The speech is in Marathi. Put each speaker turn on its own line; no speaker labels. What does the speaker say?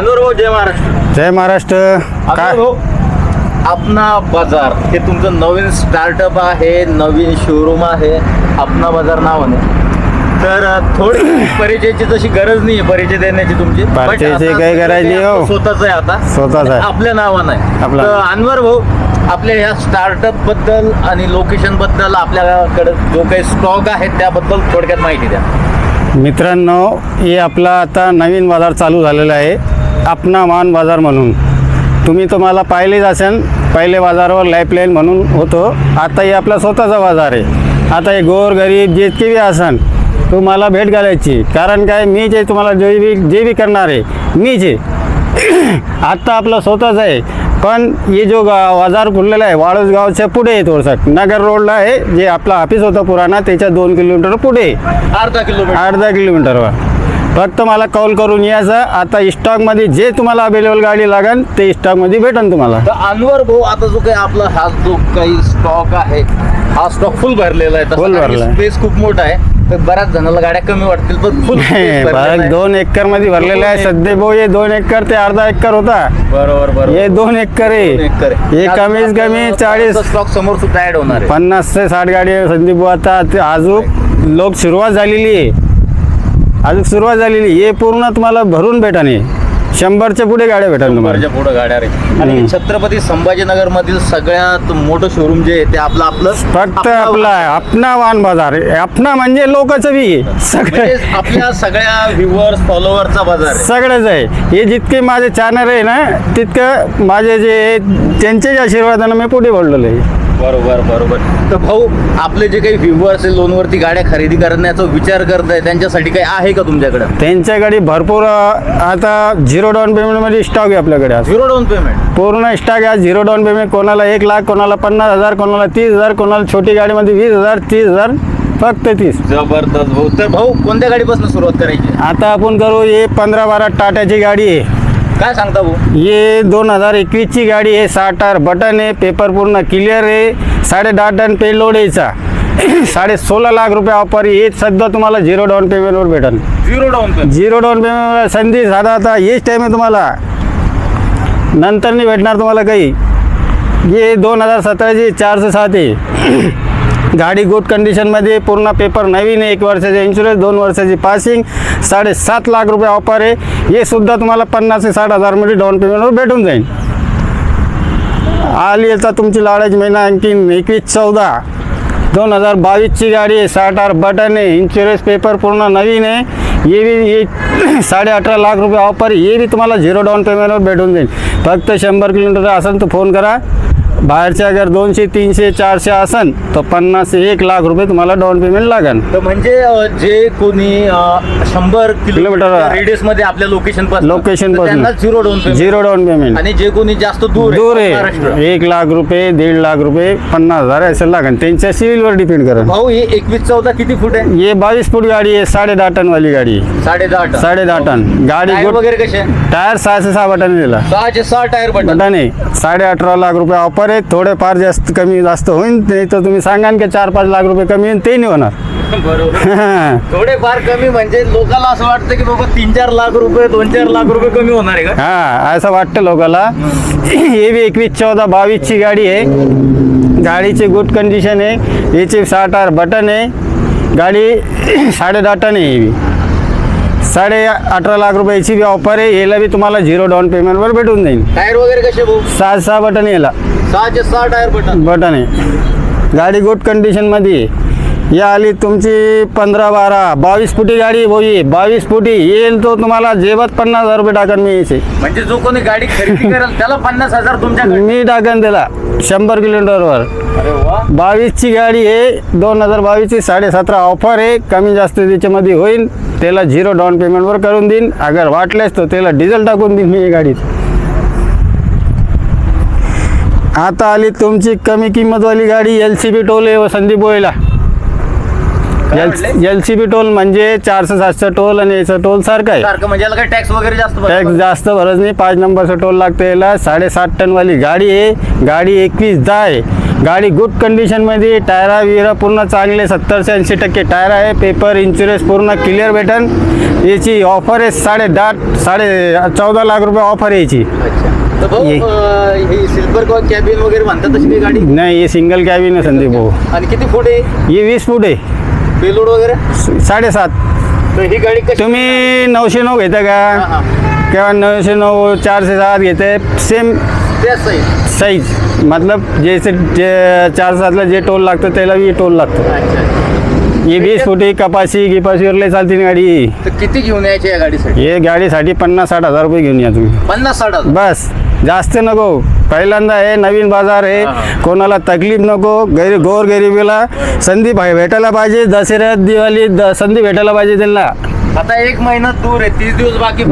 अनुभव जय महाराष्ट्र.
जय महाराष्ट्र. काय?
अपना बाजार हे तुमचं नवीन स्टार्टअप आहे नवीन शोरूम आहे अपना बाजार नावाने तर अ, थोडी परिचयाची तशी गरज नाही परिचय देण्याची तुमची. But
परिचयाची
आता
काही गरज नाही, हो.
स्वतःच आहे आता.
स्वतःच आहे.
आपल्या नावानं आहे.
आपलं.
तर अनवर भाऊ आपल्या ह्या स्टार्टअपबद्दल आणि लोकेशनबद्दल आपल्याकडे जो काही स्टॉक आहे त्याबद्दल थोडक्यात माहिती द्या.
मित्रांनो हे आपला आता नवीन बाजार चालू झालेला आहे. आपणा मान बाजार म्हणून. तुम्ही तुम्हाला पाहिलेच असेल पहिले बाजारावर लाईफलाईन म्हणून होतो. आता हे आपला स्वतःचा बाजार आहे. आता हे गोर गरीब जितके बी असन तुम्हाला भेट घालायची. कारण काय मी जे तुम्हाला जे बी जे बी करणार आहे मी जे. आत्ता आपलं स्वतःच आहे. पण हे जो गा बाजार खुललेला आहे वाळूस गावच्या पुढे आहे थोडंसं. नगर रोडला आहे जे आपला ऑफिस होतं पुराणा त्याच्या दोन किलोमीटर पुढे.
अर्धा किलोमीटर.
अर्धा किलोमीटरवर. फक्त मला कॉल करून यायचं. आता स्टॉकमध्ये जे तुम्हाला अवेलेबल गाडी लागेल ते स्टॉकमध्ये भेटेल तुम्हाला.
तर अनवर भाऊ आता जो काही आपला हा जो काही स्टॉक आहे हा स्टॉक फुल भरलेला आहे.
Full भरला आहे.
स्पेस खूप मोठा आहे. तर बऱ्याच जणांना गाड्या कमी वाटतील पण फुल
दोन एकरमध्ये भरलेलं आहे. सध्या भाऊ हे दोन एकर ते अर्धा एकर होता.
बरोबर बरोबर.
हे दोन एकर आहे. हे कमीत कमी चाळीस
स्टॉक समोर सुद्धा ऍड होणार आहे.
पन्नास ते साठ गाडी आहे संदीप भाऊ. आता ते अजून लोक सुरुवात झालेली आहे. अजून सुरुवात झालेली आहे. हे पूर्ण तुम्हाला भरून भेटा नाही. शंभरच्या पुढे गाड्या भेटा तुम्हाला.
पुढे गाड्या आणि. छत्रपती संभाजीनगर मधील सगळ्यात मोठं शोरूम जे आहे ते आपलं आपलं
फक्त
आपलं-
आपला आपणा वाहन बाजार. आपणा म्हणजे लोकच बी सगळे
म्हणजे आपल्या सगळ्या व्ह्युअर्स फॉलोअरचा बाजार आहे.
सगळंच आहे. हे जितके माझे चॅनल आहे ना तितकं माझे जे त्यांच्याच आशीर्वादानं मी पुढे बोललेलो आहे.
बरोबर बरोबर. तर भाऊ आपले जे काही व्ह्युअर्स आहे लोनवरती गाड्या खरेदी करण्याचा विचार करत आहे त्यांच्यासाठी काही आहे का तुमच्याकडे?
त्यांच्याकडे भरपूर अं, आता झिरो डाऊन पेमेंटमध्ये स्टॉक आहे आपल्याकडे आज.
Zero down payment?
पूर्ण स्टॉक आहे झिरो डाऊन पेमेंट. कोणाला एक लाख कोणाला पन्नास हजार कोणाला तीस हजार कोणाला छोटी गाडीमध्ये वीस हजार तीस हजार फक्त तीस.
जबरदस्त भाऊ. तर भाऊ कोणत्या गाडीपासून सुरुवात करायची?
आता आपण करू हे पंधरा बारा टाटाची गाडी आहे.
काय सांगता भाऊ?
हे दोन हजार एकवीसची गाडी आहे साठ आर बटन आहे पेपर पूर्ण क्लिअर आहे साडे दहा टन पेलोड यायचा साडे सोळा लाख रुपये ऑफर हे सध्या तुम्हाला झिरो डाऊन पेमेंटवर भेटेल.
Zero down payment
zero down payment संधी साधा आता. हेच टाईम आहे तुम्हाला. नंतर नाही भेटणार तुम्हाला काही. हे दोन हजार सतराची चारशे सात आहे. गाडी गुड कंडिशनमध्ये पूर्ण पेपर नवीन आहे. एक वर्षाचे इन्शुरन्स दोन वर्षाची पासिंग साडेसात लाख रुपये ऑफर आहे. हे सुद्धा तुम्हाला पन्नास ते साठ हजारमध्ये डाऊन पेमेंटवर भेटून जाईल. आली आता तुमची लाडाची महिना आणखीन एकवीस चौदा. दोन हजार बावीसची गाडी आहे. साठ आठ बटन आहे. इन्शुरन्स पेपर पूर्ण नवीन आहे. ये बी हे साडे अठरा लाख रुपये ऑफर आहे. हे बी तुम्हाला झिरो डाऊन पेमेंटवर भेटून जाईल. फक्त शंभर किलोमीटर असेल तर फोन करा. बाहेरचे अगर दोनशे तीनशे चारशे असन तर पन्नास एक लाख रुपये तुम्हाला डाऊन पेमेंट लागेल
तर म्हणजे अ, जे कोणी अ, शंभर
किलोमीटर.
रेडियसमध्ये आपल्या लोकेशनपासून
लोकेशन
तर त्यांना zero down payment
zero down payment
आणि जे कोणी जास्त दूर
दूर
महाराष्ट्र.
आहे एक लाख रुपये दीड लाख रुपये पन्नास हजार असं लागेल त्यांच्या सिव्हिलवर डिपेंड करेल
भाऊ ही एकवीस चौदा किती फूट आहे?
ये बावीस फूट गाडी आहे साडे दहा टन वाली गाडी. आहे.
साडे दहा टन.
साडे दहा टन. गाडी
टायर
गुड
वगैरे कसे?
टायर सहाशे सहा बटन दिला.
सहाशे सहा टायर बटन.
साडे अठरा लाख रुपये ऑफर आहे. थोडे फार जास्त कमी जास्त होईल नाही तर तुम्ही सांगा की चार पाच लाख रुपये कमी होईल ते नाही होणार.
बरोबर. थोडे फार कमी म्हणजे लोकांना असं वाटतं की बाबा तीन चार लाख रुपये दोन चार लाख रुपये कमी होणार आहे का?
हा असं वाटतं लोकाला हे बी एकवीस चौदा बावीसची गाडी आहे. गाडीची गुड कंडिशन आहे. याची साठ आर बटन आहे. गाडी साडे दहा टन आहे ही बी. साडे अठरा लाख रुपयाची बी ऑफर आहे. याला बी तुम्हाला झिरो डाऊन पेमेंटवर भेटून जाईल.
टायर वगैरे कसे भाऊ?
सहा सहा बटन याला.
सहाशे सहा टायर बटन.
बटन आहे. गाडी गुड कंडिशनमध्ये आहे. या आली तुमची पंधरा बारा बावीस फुटी गाडी भाऊ ही. बावीस फुटी येईल तो तुम्हाला जेवत पन्नास हजार रुपये टाकन मी याचे
म्हणजे जो कोणी गाडी खरेदी करेल त्याला पन्नास हजार तुमच्याकडे.
मी टाकन त्याला. शंभर किलोमीटरवर
अरे वा.
बावीसची गाडी आहे. दोन हजार बावीसची साडे सतरा ऑफर आहे. कमी जास्त त्याच्यामध्ये होईल. त्याला झिरो डाऊन पेमेंटवर करून देईन. अगर वाटल्यास तर त्याला डिझेल टाकून देईन मी गाडीत. आता आली तुमची कमी किंमतवाली गाडी एल सी बी टोल आहे व संदीप
म्हटले?
एल सी बी टोल म्हणजे चारशे सातशे टोल आणि याचं टोल सारखं आहे.
सारखं म्हणजे याला काही टॅक्स वगैरे जास्त
टॅक्स जास्त भरत नाही. पाच नंबरचं टोल लागतं याला. साडेसात टनवाली गाडी आहे. गाडी एकवीस दहा आहे. गाडी गुड कंडिशनमध्ये टायरा विरा पूर्ण चांगले सत्तर ते ऐंशी टक्के टायर आहे. पेपर इन्शुरन्स पूर्ण क्लिअर भेटन. याची ऑफर आहे साडे दहा साडे चौदा लाख रुपये ऑफर आहे याची.
तर भाऊ
ये.
अं, ही सिल्वर कॅबिन वगैरे म्हणतात तशी काही गाडी?
नाही हे सिंगल कॅबिन आहे संदीप भाऊ.
आणि किती फूट आहे?
हे वीस फूट आहे.
पेलोड वगैरे?
स- साडेसात.
तर ही गाडी कशी?
तुम्ही नऊशे नऊ घेता
हा,
का. किंवा नऊशे नऊ चारशे सात घेते सेम
साईज
साईज मतलब जैसे जे चार सातला जे टोल लागतं त्याला बी टोल लागतं.
अच्छा
हे वीस फुटी कपाशी गिपाशीवरले चालते ना गाडी.
तर किती घेऊन यायचे या गाडीसाठी?
हे गाडीसाठी पन्नास साठ हजार रुपये घेऊन या तुम्ही.
पन्नास साठ हजार.
बस. जास्त नको. पहिल्यांदा हे नवीन बाजार आहे. कोणाला तकलीफ नको. गैर गोर गरिबीला संधी भाई भेटायला पाहिजे. दसऱ्यात दिवाळी द संधी भेटायला पाहिजे त्यांना.
आता एक महिना दूर आहे तीस दिवस बाकी